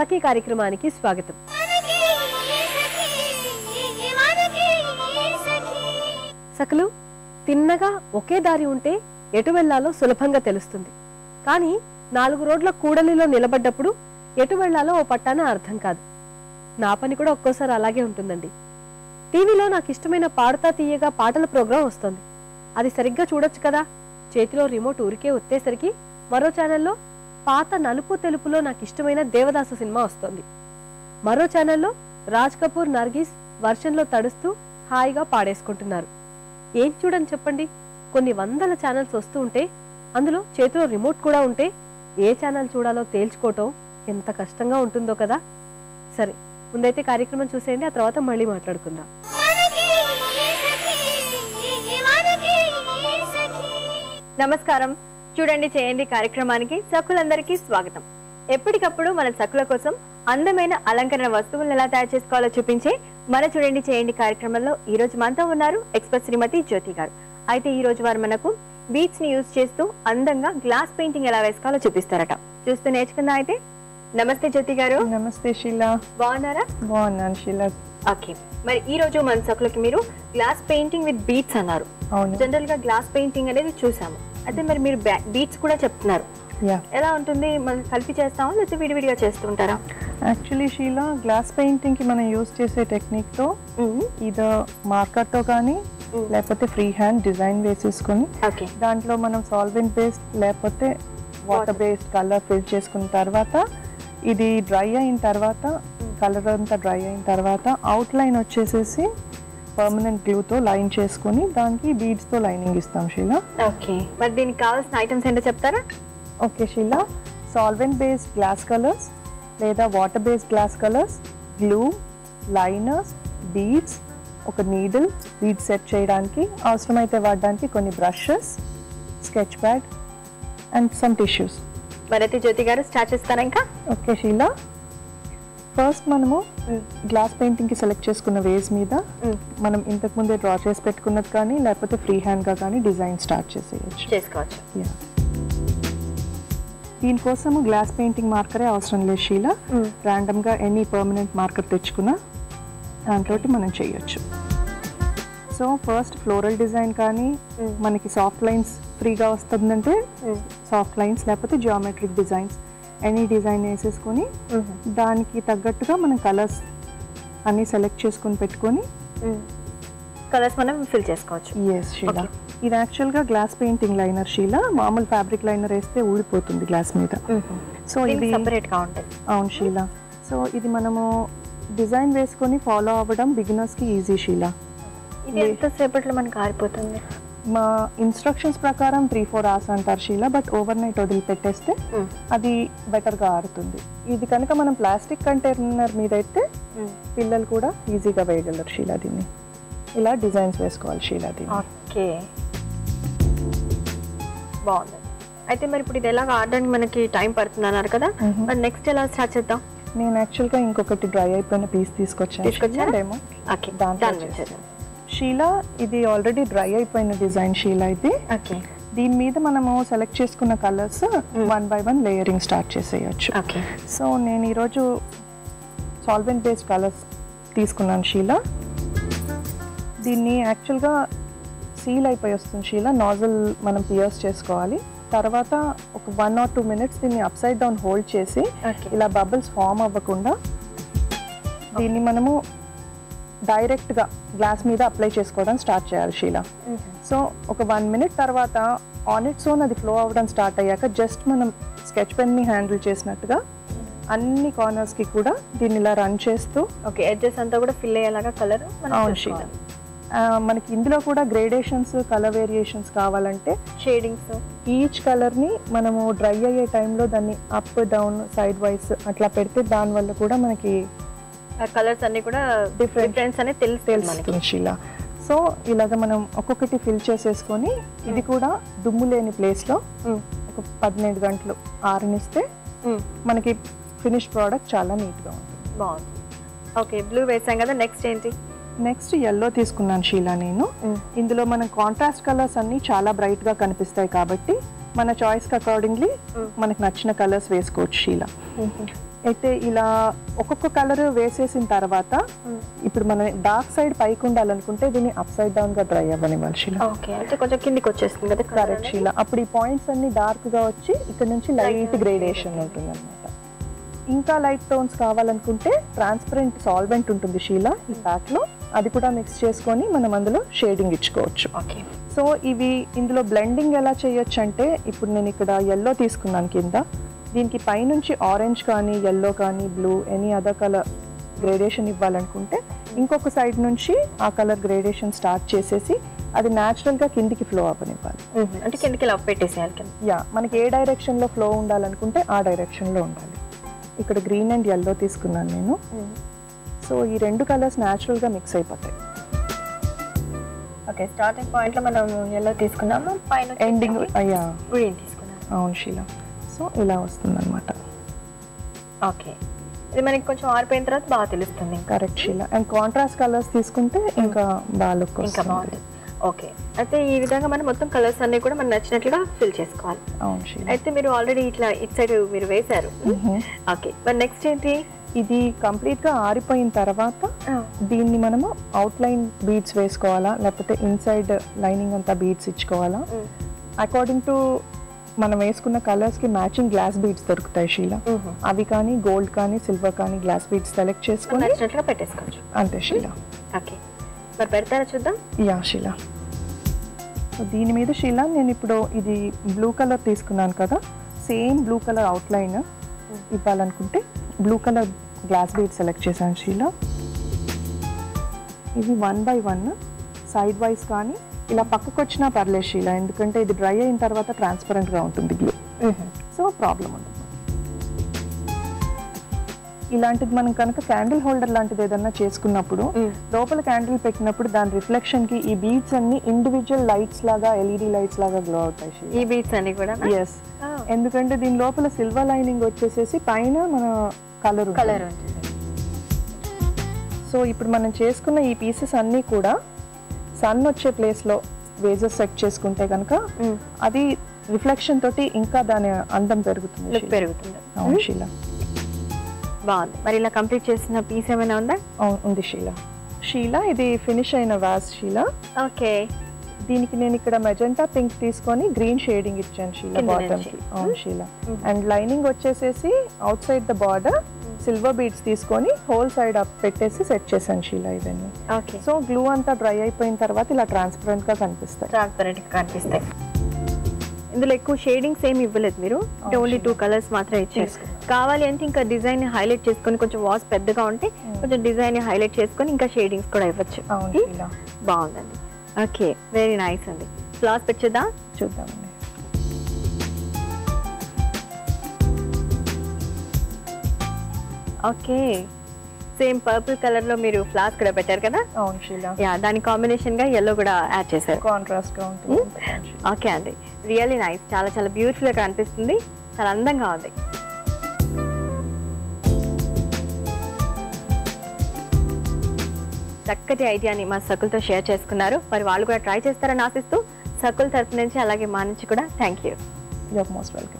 సఖీ కార్యక్రమానికి స్వాగతం. సఖలు తిన్నగా ఒకే దారి ఉంటే ఎటు వెళ్ళాలో సులభంగా తెలుస్తుంది. కానీ నాలుగు రోడ్ల కూడలిలో నిలబడ్డప్పుడు ఎటు వెళ్ళాలో ఓ పట్టాన అర్థం కాదు. నా పని కూడా ఒక్కోసారి అలాగే ఉంటుందండి. టీవీలో నాకు ఇష్టమైన పాడతా తీయగా పాటల ప్రోగ్రాం వస్తుంది. అది సరిగ్గా చూడొచ్చు కదా? చేతిలో రిమోట్ ఊరికే వచ్చేసరికి మరో ఛానల్లో పాత నలుపు తెలుపులో నాకు ఇష్టమైన దేవదాసు సినిమా వస్తుంది మరో ఛానల్లో రాజ్ కపూర్ నర్గీస్ వర్షంలో తడుస్తూ హాయిగా పాడేసుకుంటున్నారు ఏం చూడని చెప్పండి కొన్ని వందల ఛానల్స్ వస్తూ ఉంటే అందులో చేతిలో రిమోట్ కూడా ఉంటే ఏ ఛానల్ చూడాలో తేల్చుకోవటం ఎంత కష్టంగా ఉంటుందో కదా సరే ముందైతే కార్యక్రమం చూసేయండి ఆ తర్వాత మళ్ళీ మాట్లాడుకుందాం నమస్కారం చూడండి చేయండి కార్యక్రమానికి సకులందరికీ స్వాగతం. ఎప్పటికప్పుడు మన సకుల కోసం అందమైన అలంకరణ వస్తువులను ఎలా తయారు చేసుకోవాలో చూపించే మన చూడండి చేయండి కార్యక్రమంలో ఈ రోజు మనతో ఉన్నారు ఎక్స్పర్ట్ శ్రీమతి జ్యోతి గారు. అయితే ఈ రోజు వారు మనకు బీట్స్ని యూజ్ చేస్తూ అందంగా గ్లాస్ పెయింటింగ్ ఎలా వేసుకోవాలో చూపిస్తారట. చూస్తూ నేర్చుకుందాం అయితే. నమస్తే జ్యోతి గారు. నమస్తే శీలా. బాగున్నారా? బాగున్నాను శీలా. ఓకే మరి ఈ రోజు మన సకులకి మీరు గ్లాస్ పెయింటింగ్ విత్ బీట్స్ అన్నారు. జనరల్గా గ్లాస్ పెయింటింగ్ అనేది చూసాము. అయితే మరి మీరు బీట్స్ కూడా చెప్తున్నారు. యా ఎలా ఉంటుంది? మనం కలిపి చేస్తామా లేకపోతే విడివిడిగా చేస్తుంటారా? యాక్చువల్లీ షీలా గ్లాస్ పెయింటింగ్కి మనం యూస్ చేసే టెక్నిక్తో ఇది మార్కర్తో కానీ. లేకపోతే ఫ్రీ హ్యాండ్ డిజైన్ వేసేసుకొని ఓకే దాంట్లో మనం సాల్వెంట్ బేస్డ్ లేకపోతే వాటర్ బేస్డ్ కలర్ ఫిల్ చేసుకున్న తర్వాత ఇది డ్రై అయిన తర్వాత కలర్ అంతా డ్రై అయిన తర్వాత అవుట్ లైన్ వచ్చేసేసి పర్మనెంట్ గ్లూతో లైన్ చేసుకొని దానికి బీడ్స్తో లైనింగ్ ఇస్తాం షీలా. ఓకే మరి దీనికి కావాల్సిన ఐటమ్స్ ఏంటో చెప్తారా? Okay Sheela. Solvent based glass colours లేదా water based glass colours glue liners beads ఒక నీడిల్ బీడ్ సెట్ చేయడానికి అవసరమైతే వాడడానికి కొన్ని brushes sketch pad and some tissues మరి అయితే జ్యోతి గారు స్టార్ట్ చేస్తారా ఇంకా ఓకే షీలా. ఫస్ట్ మనము గ్లాస్ పెయింటింగ్కి సెలెక్ట్ చేసుకున్న వేస్ మీద మనం ఇంతకు ముందే డ్రా చేసి పెట్టుకున్నది కానీ లేకపోతే ఫ్రీ హ్యాండ్గా కానీ డిజైన్ స్టార్ట్ చేసేయచ్చు. చేసుకోవచ్చు. దీనికోసం గ్లాస్ పెయింటింగ్ మార్కరే అవసరం లేదు షీలా ర్యాండమ్గా ఎనీ పర్మనెంట్ మార్కర్ తెచ్చుకున్నా దాంతో మనం చేయొచ్చు. సో ఫస్ట్ ఫ్లోరల్ డిజైన్ కానీ. మనకి సాఫ్ట్ లైన్స్ ఫ్రీగా వస్తుందంటే సాఫ్ట్ లైన్స్ లేకపోతే జియోమెట్రిక్ డిజైన్స్ ఎనీ డిజైన్ వేసేసుకొని దానికి తగ్గట్టుగా మనం కలర్స్ అన్నీ సెలెక్ట్ చేసుకొని పెట్టుకొని కలర్స్ మనం ఫిల్ చేసుకోవచ్చు. ఎస్ షీలా. ఇది యాక్చువల్గా గ్లాస్ పెయింటింగ్ లైనర్ షీలా మామూలు ఫ్యాబ్రిక్ లైనర్ వేస్తే ఊడిపోతుంది గ్లాస్ మీద. సో ఇది సపరేట్గా ఉంటాయి అవును షీలా సో ఇది మనము డిజైన్ వేసుకొని ఫాలో అవ్వడం బిగినర్స్కి ఈజీ షీలా ఇది ఎంత సేపట్లో మనకి ఆరిపోతుంది? మా ఇన్స్ట్రక్షన్స్ ప్రకారం త్రీ ఫోర్ అవర్స్ అంటారు షీలా బట్ ఓవర్ నైట్ వదిలిపెట్టేస్తే అది బెటర్గా ఆరుతుంది ఇది కనుక మనం ప్లాస్టిక్ కంటైనర్ మీద అయితే పిల్లలు కూడా ఈజీగా వేయగలరు షీలా దీన్ని. ఇలా డిజైన్స్ వేసుకోవాలి షీలా దీన్ని. ఓకే. బాగుంది. అయితే మరి ఇప్పుడు ఇది ఎలా ఆడడానికి మనకి టైం పడుతుంది అన్నారు కదా. మరి నెక్స్ట్ ఎలా స్టార్ట్ చేద్దాం? నేను యాక్చువల్గా ఇంకొకటి డ్రై అయిపోయిన పీస్ తీసుకొచ్చాను ఓకే. దాంట్లో. షీలా ఇది ఆల్రెడీ డ్రై అయిపోయిన డిజైన్ షీలా ఇది. ఓకే దీని మీద మనము సెలెక్ట్ చేసుకున్న colours one by one layering start చేసేయచ్చు. ఓకే సో నేను ఈరోజు సాల్వెంట్ బేస్డ్ కలర్స్ తీసుకున్నాను షీలా దీన్ని యాక్చువల్గా సీల్ అయిపోయి వస్తుంది షీలా నాజల్ మనం పియర్స్ చేసుకోవాలి. తర్వాత ఒక వన్ ఆర్ టూ మినిట్స్ దీన్ని అప్ సైడ్ డౌన్ హోల్డ్ చేసి ఇలా బబుల్స్ ఫామ్ అవ్వకుండా దీన్ని మనము డైరెక్ట్గా గ్లాస్ మీద అప్లై చేసుకోవడం స్టార్ట్ చేయాలి షీలా. సో ఒక వన్ మినిట్ తర్వాత ఆన్ ఇట్స్ ఓన్ అది ఫ్లో అవ్వడం స్టార్ట్ అయ్యాక జస్ట్ మనం స్కెచ్ పెన్ని హ్యాండిల్ చేసినట్టుగా అన్ని కార్నర్స్కి కూడా దీన్ని ఇలా రన్ చేస్తూ ఓకే ఎడ్జెస్ అంతా కూడా ఫిల్ అయ్యేలాగా కలర్ అవును షీలా. మనకి ఇందులో కూడా గ్రేడేషన్స్ కలర్ వేరియేషన్స్ కావాలంటే షేడింగ్స్. ఈచ్ కలర్ని మనము డ్రై అయ్యే టైంలో దాన్ని అప్ డౌన్ సైడ్ వైస్ అట్లా పెడితే దానివల్ల కూడా మనకి కలర్స్ అన్ని కూడా. డిఫరెన్స్ అనేది తెలుస్తుంది షీలా సో ఇలాగ మనం ఒక్కొక్కటి ఫిల్ చేసేసుకొని ఇది కూడా దుమ్ము లేని ప్లేస్లో ఒక పదిహేను గంటలు ఆరనిస్తే మ్మ్. మనకి ఫినిష్ ప్రోడక్ట్ చాలా నీట్గా ఉంటుంది. బాగుంది. ఓకే బ్లూ వేసాం కదా నెక్స్ట్ ఏంటి? నెక్స్ట్ ఎల్లో తీసుకున్నాను షీలా నేను. ఇందులో మనం కాంట్రాస్ట్ కలర్స్ అన్నీ చాలా బ్రైట్గా కనిపిస్తాయి కాబట్టి మన చాయిస్కి అకార్డింగ్లీ మనకు నచ్చిన కలర్స్ వేసుకోవచ్చు షీలా అయితే ఇలా ఒక్కొక్క కలర్ వేసేసిన తర్వాత ఇప్పుడు మనం డార్క్ సైడ్ పైకి ఉండాలనుకుంటే దీన్ని అప్ సైడ్ డౌన్గా డ్రై అవ్వనివ్వాలి ఓకే అంటే కొంచెం కిందికి వచ్చేస్తుంది కదా కరెక్ట్ అప్పుడు ఈ పాయింట్స్ అన్ని డార్క్గా వచ్చి ఇక్కడ నుంచి లైట్ గ్రేడేషన్ ఉంటుంది అనమాట ఇంకా లైట్ టోన్స్ కావాలనుకుంటే ట్రాన్స్పరెంట్ సాల్వెంట్ ఉంటుంది షీలా ఈ ప్యాక్లో. అది కూడా మిక్స్ చేసుకొని మనం అందులో షేడింగ్ ఇచ్చుకోవచ్చు. ఓకే. సో ఇవి ఇందులో బ్లెండింగ్ ఎలా చేయొచ్చు అంటే ఇప్పుడు నేను ఇక్కడ ఎల్లో తీసుకున్నాను కింద. దీనికి పైనుంచి ఆరెంజ్ కానీ ఎల్లో కానీ blue any other colour gradation ఇవ్వాలనుకుంటే ఇంకొక సైడ్ నుంచి ఆ కలర్ గ్రేడేషన్ స్టార్ట్ చేసేసి అది న్యాచురల్గా కిందికి ఫ్లో అవ్వనివ్వాలి. అంటే కిందకి ఇలా పెట్టేసేయాలి యా మనకి ఏ డైరెక్షన్లో ఫ్లో ఉండాలనుకుంటే ఆ డైరెక్షన్లో ఉండాలి. ఇక్కడ గ్రీన్ అండ్ ఎల్లో తీసుకున్నాను నేను. సో ఈ రెండు కలర్స్ న్యాచురల్గా మిక్స్ అయిపోతాయి. ఓకే స్టార్టింగ్ పాయింట్లో మనం ఎల్లో తీసుకున్నాము పైన ఎండింగ్ అయ్యా గ్రీన్ తీసుకున్నాము. అవును షీలా సో ఇలా వస్తుందన్నమాట. ఓకే. ఇది మనకి కొంచెం ఆరిపోయిన తర్వాత బాగా తెలుస్తుంది correct Sheela and contrast colours తీసుకుంటే ఇంకా బాగా లుక్ ఇంకా బాగుంది. ఓకే. అయితే ఈ విధంగా మనం మొత్తం కలర్స్ అన్ని కూడా మనం నచ్చినట్లుగా ఫిల్ చేసుకోవాలి. అయితే మీరు ఆల్రెడీ ఇట్లా ఇటు సైడ్ మీరు వేశారు. ఓకే. మరి నెక్స్ట్ ఏంటి? ఇది కంప్లీట్గా ఆరిపోయిన తర్వాత దీన్ని మనము అవుట్ లైన్ బీడ్స్ వేసుకోవాలా? లేకపోతే ఇన్సైడ్ లైనింగ్ అంతా బీడ్స్ ఇచ్చుకోవాలా? అకార్డింగ్ టు మనం వేసుకున్న కలర్స్కి మ్యాచింగ్ గ్లాస్ బీడ్స్ దొరుకుతాయి షీలా. అవి కానీ గోల్డ్ కానీ సిల్వర్ కానీ గ్లాస్ బీడ్స్ సెలెక్ట్ చేసుకొని నచ్చినట్లుగా పెట్టేసుకోవచ్చు. అంతే షీలా. ఓకే. మరి పెడతారా చూద్దాం? యా షీలా. దీని మీద షీలా నేను ఇప్పుడు ఇది బ్లూ కలర్ తీసుకున్నాను కదా సేమ్ బ్లూ కలర్ అవుట్లైన్ ఇవ్వాలనుకుంటే blue colour glass bead select చేశాను షీలా. ఇది one by one sidewise కానీ ఇలా పక్కకు వచ్చినా పర్లేదు షీలా ఎందుకంటే ఇది డ్రై అయిన తర్వాత ట్రాన్స్పరెంట్గా ఉంటుంది గ్లూ సో ప్రాబ్లం ఉంటుంది ఇలాంటిది మనం కనుక క్యాండిల్ హోల్డర్ లాంటిది ఏదన్నా చేసుకున్నప్పుడు లోపల క్యాండిల్ పెట్టినప్పుడు దాని రిఫ్లెక్షన్కి ఈ బీడ్స్ అన్ని ఇండివిజువల్ లైట్స్ లాగా ఎల్ఈడి లైట్స్ లాగా గ్లో అవుతాయి ఈ బీట్స్ అన్ని కూడా ఎస్ ఎందుకంటే దీని లోపల సిల్వర్ లైనింగ్ వచ్చేసేసి పైన మన కలర్ కలర్ సో ఇప్పుడు మనం చేసుకున్న ఈ పీసెస్ అన్నీ కూడా సన్ వచ్చే ప్లేస్లో వేజెస్ సెట్ చేసుకుంటే కనుక అది రిఫ్లెక్షన్ తోటి ఇంకా దాని అందం పెరుగుతుంది. పెరుగుతుంది. షీలా బాగుంది. మరి ఇలా కంప్లీట్ చేసిన పీస్ ఏమైనా ఉందా? ఉంది షీలా షీలా ఇది ఫినిష్ అయిన వాస్ షీలా ఓకే. దీనికి నేను ఇక్కడ మెజెంటా పింక్ తీసుకొని గ్రీన్ షేడింగ్ ఇచ్చాను షీలా బాటమ్. కి. అవును షీలా అండ్ లైనింగ్ వచ్చేసేసి outside the border silver beads తీసుకొని హోల్ సైడ్ అప్ పెట్టేసి సెట్ చేశాను షీలా ఇవన్నీ. ఓకే సో గ్లూ అంతా డ్రై అయిపోయిన తర్వాత ఇలా ట్రాన్స్పరెంట్గా కనిపిస్తాయి ట్రాన్స్పరెంట్ కనిపిస్తాయి. ఇందులో ఎక్కువ షేడింగ్స్ ఏమి ఇవ్వలేదు మీరు. ఓన్లీ టూ కలర్స్ మాత్రమే ఇచ్చారు. కావాలి అంటే ఇంకా డిజైన్ హైలైట్ చేసుకొని కొంచెం వాస్ పెద్దగా ఉంటే కొంచెం డిజైన్ హైలైట్ చేసుకొని ఇంకా షేడింగ్స్ కూడా ఇవ్వచ్చు. Hmm? బాగుందండి. ఓకే వెరీ నైస్ అండి. ఫ్లాస్ పెట్టేదా చూద్దామండి. ఓకే. సేమ్ పర్పుల్ కలర్లో మీరు ఫ్లాస్ కూడా పెట్టారు కదా? అవును షీలా. యా దాని కాంబినేషన్గా ఎల్లో కూడా యాడ్ చేశారు. కాంట్రాస్ట్గా ఉంటుంది. ఓకే అండి. రియల్లీ నైస్ చాలా చాలా బ్యూటిఫుల్గా అనిపిస్తుంది చాలా అందంగా ఉంది. చక్కటి ఐడియాని మా సకులతో షేర్ చేసుకున్నారు. మరి వాళ్ళు కూడా ట్రై చేస్తారని ఆశిస్తూ సకుల్ తరపు నుంచి అలాగే మా నుంచి కూడా థ్యాంక్ యూ మోస్ట్ వెల్కమ్